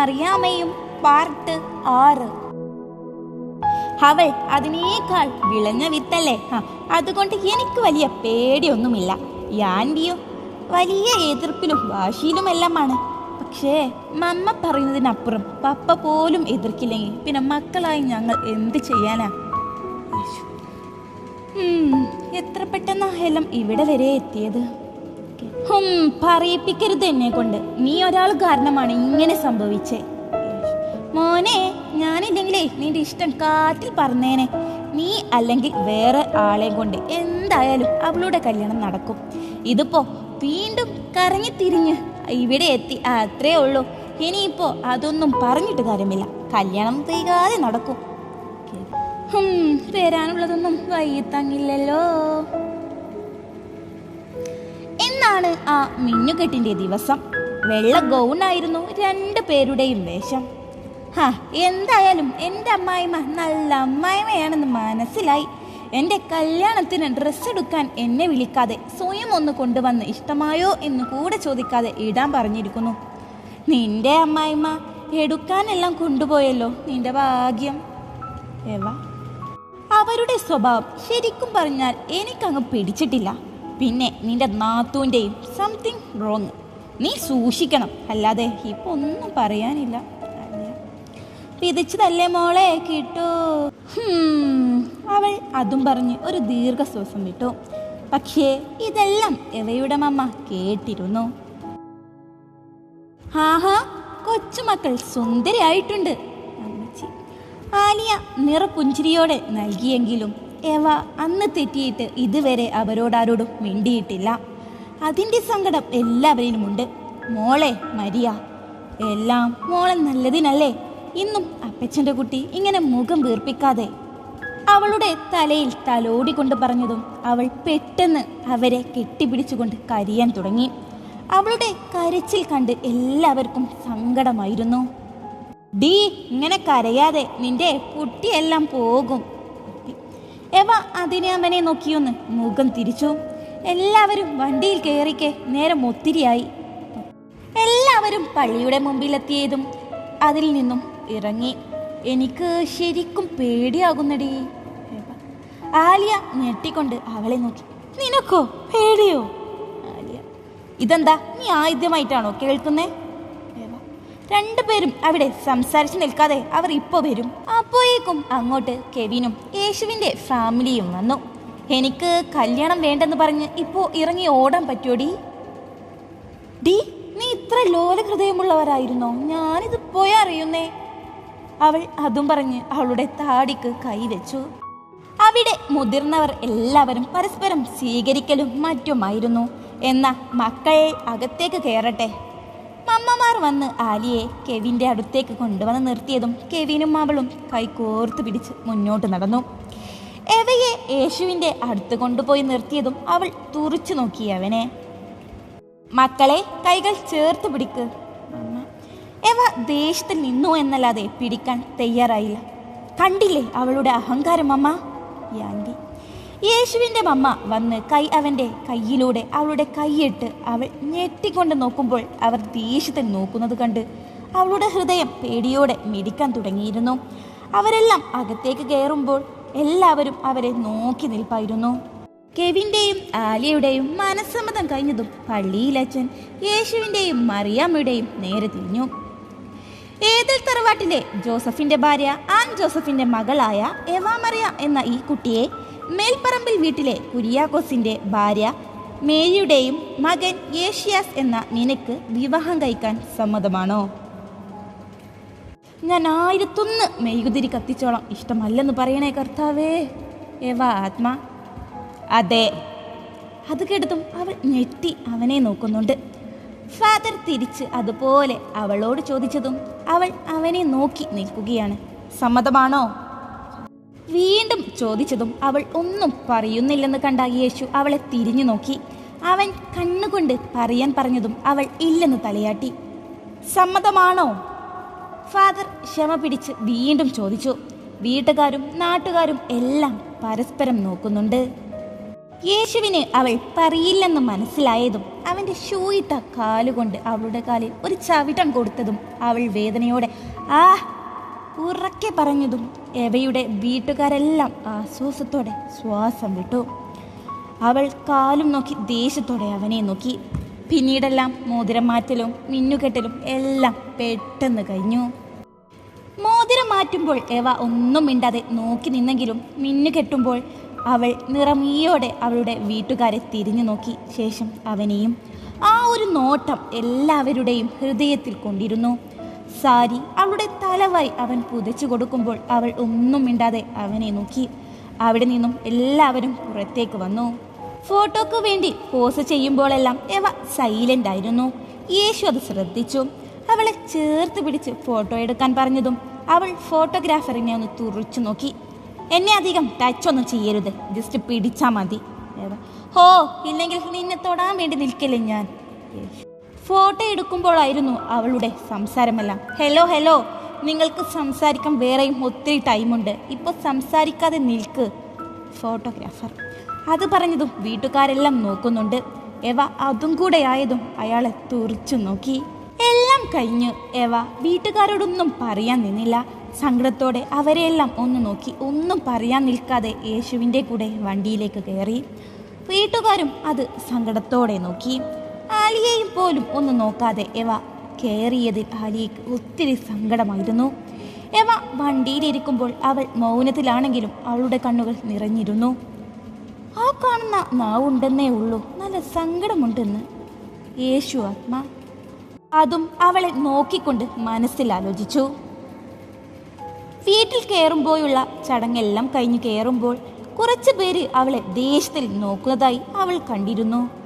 മറിയാമയും part ആറ്. അവൾ അതിനേക്കാൾ വിളഞ്ഞ വിത്തല്ലേ? ആ, അതുകൊണ്ട് എനിക്ക് വലിയ പേടിയൊന്നുമില്ല. യാൻഡിയോ വലിയ എതിർപ്പിലും വാശിയിലുമെല്ലാമാണ്. പക്ഷേ മമ്മ പറയുന്നതിനപ്പുറം പപ്പ പോലും എതിർക്കില്ലെങ്കിൽ പിന്നെ മക്കളായി ഞങ്ങൾ എന്ത് ചെയ്യാനാ? എത്ര പെട്ടെന്നാ ഹെലം ഇവിടെ വരെ എത്തിയത്? ഹും പറയിപ്പിക്കരുത് എന്നെ കൊണ്ട്. നീ ഒരാൾ കാരണമാണ് ഇങ്ങനെ സംഭവിച്ചേ. മോനെ ഞാനില്ലെങ്കിലേ നിന്റെ ഇഷ്ടം കാറ്റിൽ പറഞ്ഞേനെ നീ അല്ലെങ്കിൽ വേറെ ആളെ കൊണ്ട് എന്തായാലും അവളുടെ കല്യാണം നടക്കും. ഇതിപ്പോ വീണ്ടും കറങ്ങി തിരിഞ്ഞ് ഇവിടെ എത്തി അത്രേ ഉള്ളൂ. ഇനിയിപ്പോ അതൊന്നും പറഞ്ഞിട്ട് കാര്യമില്ല. കല്യാണം തീകാതെ നടക്കും. വരാനുള്ളതൊന്നും വൈകിത്തങ്ങില്ലല്ലോ എന്നാണ് ആ മിന്നുകെട്ടിന്റെ ദിവസം? വെള്ള ഗൗണായിരുന്നു രണ്ടു പേരുടെയും വേഷം. ഹാ എന്തായാലും എന്റെ അമ്മായിമ്മ നല്ല അമ്മായിമ്മയാണെന്ന് മനസ്സിലായി. എന്റെ കല്യാണത്തിന് ഡ്രസ്സ് എടുക്കാൻ എന്നെ വിളിക്കാതെ സ്വയം ഒന്ന് കൊണ്ടുവന്ന് ഇഷ്ടമായോ എന്ന് കൂടെ ചോദിക്കാതെ ഇടാൻ പറഞ്ഞിരിക്കുന്നു. നിന്റെ അമ്മായിമ്മ എടുക്കാനെല്ലാം കൊണ്ടുപോയല്ലോ നിന്റെ ഭാഗ്യം. അവരുടെ സ്വഭാവം ശരിക്കും പറഞ്ഞാൽ എനിക്കങ്ങ് പിടിച്ചിട്ടില്ല. പിന്നെ നിന്റെ നാത്തൂന്റെയും സംതിങ് റോങ് നീ സൂക്ഷിക്കണം. അല്ലാതെ ഇപ്പൊ ഒന്നും പറയാനില്ല. പിതിച്ചതല്ലേ മോളെ? കിട്ടൂ. അവൾ അതും പറഞ്ഞ് ഒരു ദീർഘശ്വാസം വിട്ടു. പക്ഷേ ഇതെല്ലാം എവയുടെ മമ്മ കേട്ടിരുന്നു. ആഹാ കൊച്ചുമക്കൾ സുന്ദരിയായിട്ടുണ്ട്. ആലിയ നിറപുഞ്ചിരിയോടെ നൽകിയെങ്കിലും എവ അന്ന് തെറ്റിയിട്ട് ഇതുവരെ അവരോടാരോടും മിണ്ടിയിട്ടില്ല. അതിന്റെ സങ്കടം എല്ലാവരിലുമുണ്ട് മോളെ മരിയ എല്ലാം മോളെ നല്ലതിനല്ലേ? ഇന്നും അപ്പച്ചന്റെ കുട്ടി ഇങ്ങനെ മുഖം വീർപ്പിക്കാതെ അവളുടെ തലയിൽ തലോടിക്കൊണ്ട് പറഞ്ഞതും അവൾ പെട്ടെന്ന് അവരെ കെട്ടിപ്പിടിച്ചുകൊണ്ട് കരയാൻ തുടങ്ങി. അവളുടെ കരച്ചിൽ കണ്ട് എല്ലാവർക്കും സങ്കടമായിരുന്നു. ഡീ ഇങ്ങനെ കരയാതെ നിന്റെ കുട്ടിയെല്ലാം പോകും. എവ അതിനെ അവനെ നോക്കിയൊന്ന് മുഖം തിരിച്ചു? എല്ലാവരും വണ്ടിയിൽ കയറിക്കെ നേരം ഒത്തിരിയായി. എല്ലാവരും പള്ളിയുടെ മുമ്പിലെത്തിയതും അതിൽ നിന്നും ഇറങ്ങി. എനിക്ക് ശരിക്കും പേടിയാകുന്നടി. ആലിയ ഞെട്ടിക്കൊണ്ട് അവളെ നോക്കി. നിനക്കോ? പേടിയോ? ആലിയ ഇതെന്താ? നീ ആദ്യമായിട്ടാണോ കേൾക്കുന്നേ? രണ്ടുപേരും അവിടെ സംസാരിച്ചു നിൽക്കാതെ അവർ ഇപ്പോ വരും. അപ്പോഴേക്കും അങ്ങോട്ട് കെവിനും യേശുവിന്റെ ഫാമിലിയും വന്നു. എനിക്ക് കല്യാണം വേണ്ടെന്ന് പറഞ്ഞ് ഇപ്പോ ഇറങ്ങി ഓടാൻ പറ്റുമോടി ഡി നീ ഇത്ര ലോല ഹൃദയമുള്ളവരായിരുന്നോ ഞാനിത് പോയാ അറിയുന്നേ? അവൾ അതും പറഞ്ഞ് അവളുടെ താടിക്ക് കൈവച്ചു അവിടെ മുതിർന്നവർ എല്ലാവരും പരസ്പരം സ്വീകരിക്കലും മറ്റുമായിരുന്നു. എന്ന മക്കളെ അകത്തേക്ക് കയറട്ടെ. മമ്മമാർ വന്ന് ആലിയെ കെവിന്റെ അടുത്തേക്ക് കൊണ്ടുവന്ന് നിർത്തിയതും കെവിനും അവളും കൈകോർത്ത് പിടിച്ച് മുന്നോട്ട് നടന്നു. എവയെ യേശുവിന്റെ അടുത്ത് കൊണ്ടുപോയി നിർത്തിയതും അവൾ തുറിച്ചു നോക്കി അവനെ. മക്കളെ കൈകൾ ചേർത്ത് പിടിക്ക്. എവ ദേഷ്യത്തിൽ നിന്നു എന്നല്ലാതെ പിടിക്കാൻ തയ്യാറായില്ല. കണ്ടില്ലേ അവളുടെ അഹങ്കാരം അമ്മ? യാൻഡി യേശുവിന്റെ മമ്മ വന്ന് കൈ അവന്റെ കയ്യിലൂടെ അവളുടെ കൈയിട്ട് അവൾ ഞെട്ടിക്കൊണ്ട് നോക്കുമ്പോൾ അവർ ദേഷ്യത്തിൽ നോക്കുന്നത് കണ്ട് അവളുടെ ഹൃദയം പേടിയോടെ മിടിക്കാൻ തുടങ്ങിയിരുന്നു. അവരെല്ലാം അകത്തേക്ക് കയറുമ്പോൾ എല്ലാവരും അവരെ നോക്കി നിൽപ്പായിരുന്നു. കെവിന്റെയും ആലിയയുടെയും മനസ്സമ്മതം കഴിഞ്ഞതും പള്ളിയിലച്ഛൻ യേശുവിന്റെയും മറിയാമ്മയുടെയും നേരെ തിരിഞ്ഞു. ഏതൽ തറവാട്ടിലെ ജോസഫിന്റെ ഭാര്യ ആൻ ജോസഫിന്റെ മകളായ എവാ മറിയ എന്ന ഈ കുട്ടിയെ മേൽപ്പറമ്പിൽ വീട്ടിലെ കുര്യാക്കോസിന്റെ ഭാര്യ മേരിയുടെയും മകൻ യേഷ്യാസ് എന്ന നിനക്ക് വിവാഹം കഴിക്കാൻ സമ്മതമാണോ? ഞാൻ ആയിരത്തൊന്ന് മെഴുകുതിരി കത്തിച്ചോളാം. ഇഷ്ടമല്ലെന്ന് പറയണേ കർത്താവേ. എവാ ആത്മാ? അതെ. അത് കേട്ടതും അവൾ ഞെട്ടി അവനെ നോക്കുന്നുണ്ട്. ഫാദർ തിരിച്ച് അതുപോലെ അവളോട് ചോദിച്ചതും അവൾ അവനെ നോക്കി നിൽക്കുകയാണ്. സമ്മതമാണോ? വീണ്ടും ചോദിച്ചതും അവൾ ഒന്നും പറയുന്നില്ലെന്ന് കണ്ട യേശു അവളെ തിരിഞ്ഞു നോക്കി. അവൻ കണ്ണുകൊണ്ട് പറയാൻ പറഞ്ഞതും അവൾ ഇല്ലെന്ന് തലയാട്ടി. സമ്മതമാണോ? ഫാദർ ക്ഷമ പിടിച്ച് വീണ്ടും ചോദിച്ചു. വീട്ടുകാരും നാട്ടുകാരും എല്ലാം പരസ്പരം നോക്കുന്നുണ്ട്. യേശുവിന് അവൾ പറയില്ലെന്ന് മനസ്സിലായതും അവന്റെ ഷൂയിട്ട കാലുകൊണ്ട് അവളുടെ കാലിൽ ഒരു ചവിട്ടം കൊടുത്തതും അവൾ വേദനയോടെ ആ ഉറക്കെ പറഞ്ഞതും എവയുടെ വീട്ടുകാരെല്ലാം ആശ്വാസത്തോടെ ശ്വാസം വിട്ടു. അവൾ കാലും നോക്കി ദേഷ്യത്തോടെ അവനെ നോക്കി. പിന്നീടെല്ലാം മോതിരം മാറ്റലും മിന്നുകെട്ടലും എല്ലാം പെട്ടെന്ന് കഴിഞ്ഞു. മോതിരം മാറ്റുമ്പോൾ എവ ഒന്നും മിണ്ടാതെ നോക്കി നിന്നെങ്കിലും മിന്നുകെട്ടുമ്പോൾ അവൾ നിറമീയോടെ അവളുടെ വീട്ടുകാരെ തിരിഞ്ഞു നോക്കി. ശേഷം അവനെയും ആ ഒരു നോട്ടം എല്ലാവരുടെയും ഹൃദയത്തിൽ കൊണ്ടിരുന്നു. സാരി അവളുടെ തലവായി അവൻ പുതച്ചു കൊടുക്കുമ്പോൾ അവൾ ഒന്നും മിണ്ടാതെ അവനെ നോക്കി. അവിടെ നിന്നും എല്ലാവരും പുറത്തേക്ക് വന്നു. ഫോട്ടോക്ക് വേണ്ടി പോസ് ചെയ്യുമ്പോഴെല്ലാം എവ സൈലന്റ് ആയിരുന്നു. യേശു അത് ശ്രദ്ധിച്ചു. അവളെ ചേർത്ത് പിടിച്ച് ഫോട്ടോ എടുക്കാൻ പറഞ്ഞതും അവൾ ഫോട്ടോഗ്രാഫറിനെ ഒന്ന് തുറച്ചു നോക്കി. എന്നെ അധികം ടച്ച് ഒന്നും ചെയ്യരുത്. ജസ്റ്റ് പിടിച്ചാൽ മതി. ഹോ ഇല്ലെങ്കിൽ നിന്നെ തൊടാൻ വേണ്ടി നിൽക്കില്ലേ ഞാൻ. ഫോട്ടോ എടുക്കുമ്പോഴായിരുന്നു അവളുടെ സംസാരമെല്ലാം. ഹലോ ഹലോ നിങ്ങൾക്ക് സംസാരിക്കാൻ വേറെയും ഒത്തിരി ടൈമുണ്ട്. ഇപ്പോൾ സംസാരിക്കാതെ നിൽക്ക്. ഫോട്ടോഗ്രാഫർ. അത് പറഞ്ഞതും വീട്ടുകാരെല്ലാം നോക്കുന്നുണ്ട്. എവ അതും കൂടെ ആയതും അയാളെ തുറിച്ചു നോക്കി. എല്ലാം കഴിഞ്ഞ് എവ. വീട്ടുകാരോടൊന്നും പറയാൻ നിന്നില്ല. സങ്കടത്തോടെ അവരെയെല്ലാം ഒന്ന് നോക്കി. ഒന്നും പറയാൻ നിൽക്കാതെ യേശുവിന്റെ കൂടെ വണ്ടിയിലേക്ക് കയറി. വീട്ടുകാരും അത് സങ്കടത്തോടെ നോക്കി. ആലിയെയും പോലും ഒന്ന് നോക്കാതെ എവ കയറിയതിൽ ആലിയയ്ക്ക് ഒത്തിരി സങ്കടമായിരുന്നു. എവ വണ്ടിയിലിരിക്കുമ്പോൾ അവൾ മൗനത്തിലാണെങ്കിലും അവളുടെ കണ്ണുകൾ നിറഞ്ഞിരുന്നു. ആ കാണുന്ന നാവുണ്ടെന്നേ ഉള്ളൂ നല്ല സങ്കടമുണ്ടെന്ന്. യേശു ആത്മ. അതും അവളെ നോക്കിക്കൊണ്ട് മനസ്സിൽ ആലോചിച്ചു വീട്ടിൽ കയറുമ്പോഴുള്ള ചടങ്ങെല്ലാം കഴിഞ്ഞു കയറുമ്പോൾ കുറച്ചു പേര് അവളെ ദേഷ്യത്തിൽ നോക്കുന്നതായി അവൾ കണ്ടിരുന്നു.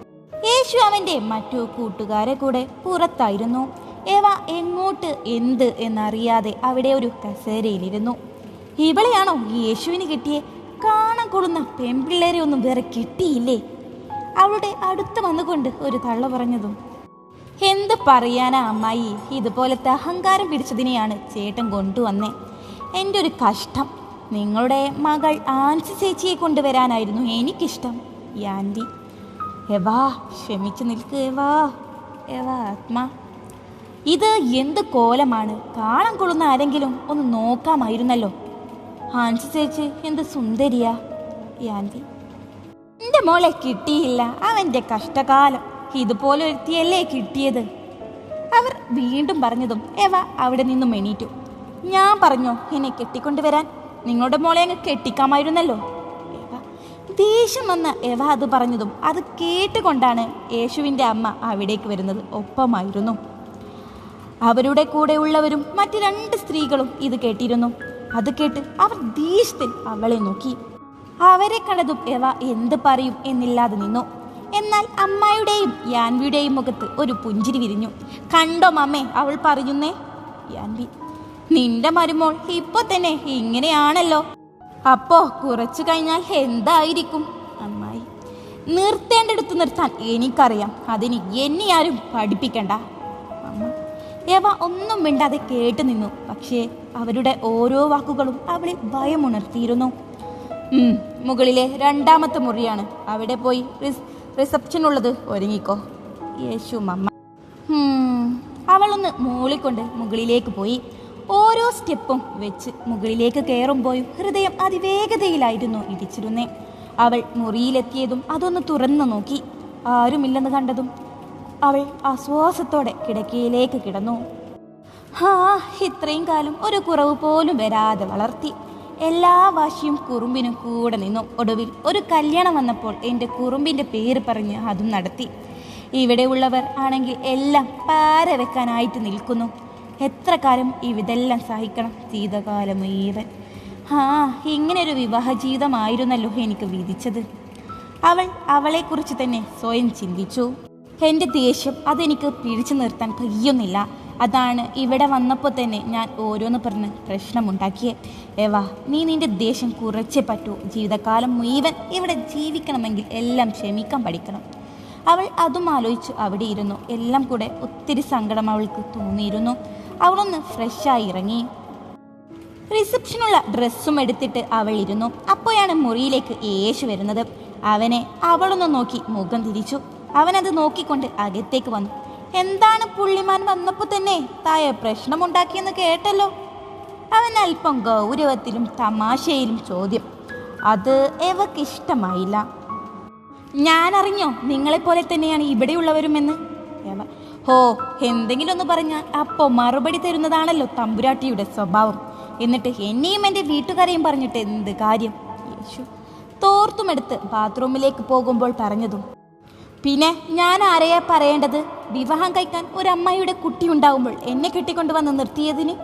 യേശു അവന്റെ മറ്റു കൂട്ടുകാരെ കൂടെ പുറത്തായിരുന്നു. ഏവ എങ്ങോട്ട് എന്ത് എന്നറിയാതെ അവിടെ ഒരു കസേരയിലിരുന്നു. ഇവളെയാണോ യേശുവിന് കിട്ടിയ? കാണാൻ കൊള്ളുന്ന പെൺപിള്ളേരെ ഒന്നും വേറെ കിട്ടിയില്ലേ? അവളുടെ അടുത്ത് വന്നുകൊണ്ട് ഒരു തള്ള പറഞ്ഞതും എന്ത് പറയാനാ അമ്മായി? ഇതുപോലത്തെ അഹങ്കാരം പിടിച്ചതിനെയാണ് ചേട്ടൻ കൊണ്ടുവന്നേ. എന്റെ ഒരു കഷ്ടം. നിങ്ങളുടെ മകൾ ആൻസി ചേച്ചിയെ കൊണ്ടുവരാനായിരുന്നു എനിക്കിഷ്ടം. ആന്റി. എവാ ക്ഷമിച്ചു നിൽക്ക്. എവാ എവാ ആത്മാ. ഇത് എന്ത് കോലമാണ്? കാണാൻ കൊള്ളുന്ന ആരെങ്കിലും ഒന്ന് നോക്കാമായിരുന്നല്ലോ. ഹാൻസ് ചേച്ചി എന്ത് സുന്ദരിയാ. ഈ എന്റെ മോളെ കിട്ടിയില്ല. അവന്റെ കഷ്ടകാലം. ഇതുപോലെ ഒരുത്തിയല്ലേ കിട്ടിയത്. അവർ വീണ്ടും പറഞ്ഞതും എവ അവിടെ നിന്നും എണീറ്റു. ഞാൻ പറഞ്ഞോ എന്നെ കെട്ടിക്കൊണ്ടുവരാൻ? നിങ്ങളുടെ മോളെ അങ്ങ് കെട്ടിക്കാമായിരുന്നല്ലോ. ദേഷ്യം വന്ന് എവ അത് പറഞ്ഞതും അത് കേട്ടുകൊണ്ടാണ് യേശുവിന്റെ അമ്മ അവിടേക്ക് വരുന്നത് ഒപ്പമായിരുന്നു. അവരുടെ കൂടെ ഉള്ളവരും മറ്റു രണ്ട് സ്ത്രീകളും ഇത് കേട്ടിരുന്നു. അത് കേട്ട് അവർ ദേഷ്യത്തിൽ അവളെ നോക്കി. അവരെ കണ്ടതും എവ എന്ത് പറയും എന്നില്ലാതെ നിന്നു. എന്നാൽ അമ്മയുടെയും യാൻവിയുടെയും മുഖത്ത് ഒരു പുഞ്ചിരി വിരിഞ്ഞു. കണ്ടോ മമ്മേ അവൾ പറയുന്നേ? യാൻവി നിന്റെ മരുമോൾ ഇപ്പൊ തന്നെ ഇങ്ങനെയാണല്ലോ. അപ്പോ കുറച്ചു കഴിഞ്ഞാൽ എന്തായിരിക്കും? അമ്മായി നിർത്തേണ്ടടുത്ത് നിർത്താൻ എനിക്കറിയാം. അതിന് എന്നെ ആരും പഠിപ്പിക്കണ്ട. അമ്മ യവ ഒന്നും മിണ്ടാതെ കേട്ടു നിന്നു. പക്ഷേ അവരുടെ ഓരോ വാക്കുകളും അവളെ ഭയമുണർത്തിയിരുന്നു. മുകളിലെ രണ്ടാമത്തെ മുറിയാണ്. അവിടെ പോയി റിസപ്ഷൻ ഉള്ളത് ഒരുങ്ങിക്കോ. യേശു മമ്മ അവളൊന്ന് മൂളിക്കൊണ്ട് മുകളിലേക്ക് പോയി. ഓരോ സ്റ്റെപ്പും വെച്ച് മുകളിലേക്ക് കയറുമ്പോഴും ഹൃദയം അതിവേഗതയിലായിരുന്നു ഇടിച്ചിരുന്നേ അവൾ മുറിയിലെത്തിയതും അതൊന്ന് തുറന്നു നോക്കി. ആരുമില്ലെന്ന് കണ്ടതും അവൾ ആശ്വാസത്തോടെ കിടക്കയിലേക്ക് കിടന്നു. ഹാ ഇത്രയും കാലം ഒരു കുറവ് പോലും വരാതെ വളർത്തി. എല്ലാ വാശിയും കുറുമ്പിനും കൂടെ നിന്നു. ഒടുവിൽ ഒരു കല്യാണം വന്നപ്പോൾ എന്റെ കുറുമ്പിന്റെ പേര് പറഞ്ഞ് അതും നടത്തി. ഇവിടെ ഉള്ളവർ ആണെങ്കിൽ എല്ലാം പാര വെക്കാനായിട്ട് നിൽക്കുന്നു. എത്ര കാലം ഇതെല്ലാം സഹിക്കണം ജീവിതകാലം മുഴുവൻ ആ ഇങ്ങനൊരു വിവാഹ ജീവിതമായിരുന്നല്ലോ എനിക്ക് വിധിച്ചത്. അവൾ അവളെക്കുറിച്ച് തന്നെ സ്വയം ചിന്തിച്ചു. എന്റെ ദേഷ്യം അതെനിക്ക് പിടിച്ചു നിർത്താൻ കഴിയുന്നില്ല. അതാണ് ഇവിടെ വന്നപ്പോൾ തന്നെ ഞാൻ ഓരോന്ന് പറഞ്ഞ് പ്രശ്നമുണ്ടാക്കിയേ. ഏവാ നീ നിന്റെ ദേഷ്യം കുറച്ചേ പറ്റൂ. ജീവിതകാലം മുഴുവൻ ഇവിടെ ജീവിക്കണമെങ്കിൽ എല്ലാം ക്ഷമിക്കാൻ പഠിക്കണം. അവൾ അതും ആലോചിച്ചു അവിടെ ഇരുന്നു എല്ലാം കൂടെ ഒത്തിരി സങ്കടം അവൾക്ക് തോന്നിയിരുന്നു. അവളൊന്ന് ഫ്രഷായി ഇറങ്ങി. റിസപ്ഷനുള്ള ഡ്രസ്സും എടുത്തിട്ട് അവൾ ഇരുന്നു. അപ്പോഴാണ് മുറിയിലേക്ക് യേശു വരുന്നത്. അവനെ അവളൊന്ന് നോക്കി മുഖം തിരിച്ചു. അവനത് നോക്കിക്കൊണ്ട് അകത്തേക്ക് വന്നു. എന്താണ് പുള്ളിമാൻ വന്നപ്പോൾ തന്നെ തായ പ്രശ്നമുണ്ടാക്കിയെന്ന് കേട്ടല്ലോ? അവൻ അല്പം ഗൗരവത്തിലും തമാശയിലും ചോദ്യം. അത് എവക്ക് ഇഷ്ടമായില്ല. ഞാൻ അറിഞ്ഞോ നിങ്ങളെപ്പോലെ തന്നെയാണ് ഇവിടെയുള്ളവരുമെന്ന്? എവ ഹോ എന്തെങ്കിലും ഒന്ന് പറഞ്ഞാൽ അപ്പോൾ മറുപടി തരുന്നതാണല്ലോ തമ്പുരാട്ടിയുടെ സ്വഭാവം. എന്നിട്ട് എന്നെയും എന്റെ വീട്ടുകാരെയും പറഞ്ഞിട്ട് എന്ത് കാര്യം? യേശു തോർത്തുമെടുത്ത് ബാത്റൂമിലേക്ക് പോകുമ്പോൾ പറഞ്ഞതും. പിന്നെ ഞാൻ ആരെയാ പറയേണ്ടത്? വിവാഹം കഴിക്കാൻ ഒരു അമ്മയുടെ കുട്ടി ഉണ്ടാവുമ്പോൾ എന്നെ കെട്ടിക്കൊണ്ട് വന്ന് നിർത്തിയതിന്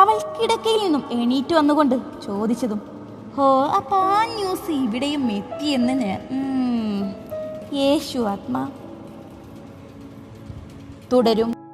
അവൾ കിടക്കയിൽ നിന്നും എണീറ്റ് വന്നുകൊണ്ട് ചോദിച്ചതും. ഹോ അപ്പാ ആ ന്യൂസ് ഇവിടെയും എത്തിയെന്ന് ഞാൻ യേശു ആത്മാ. തുടരും.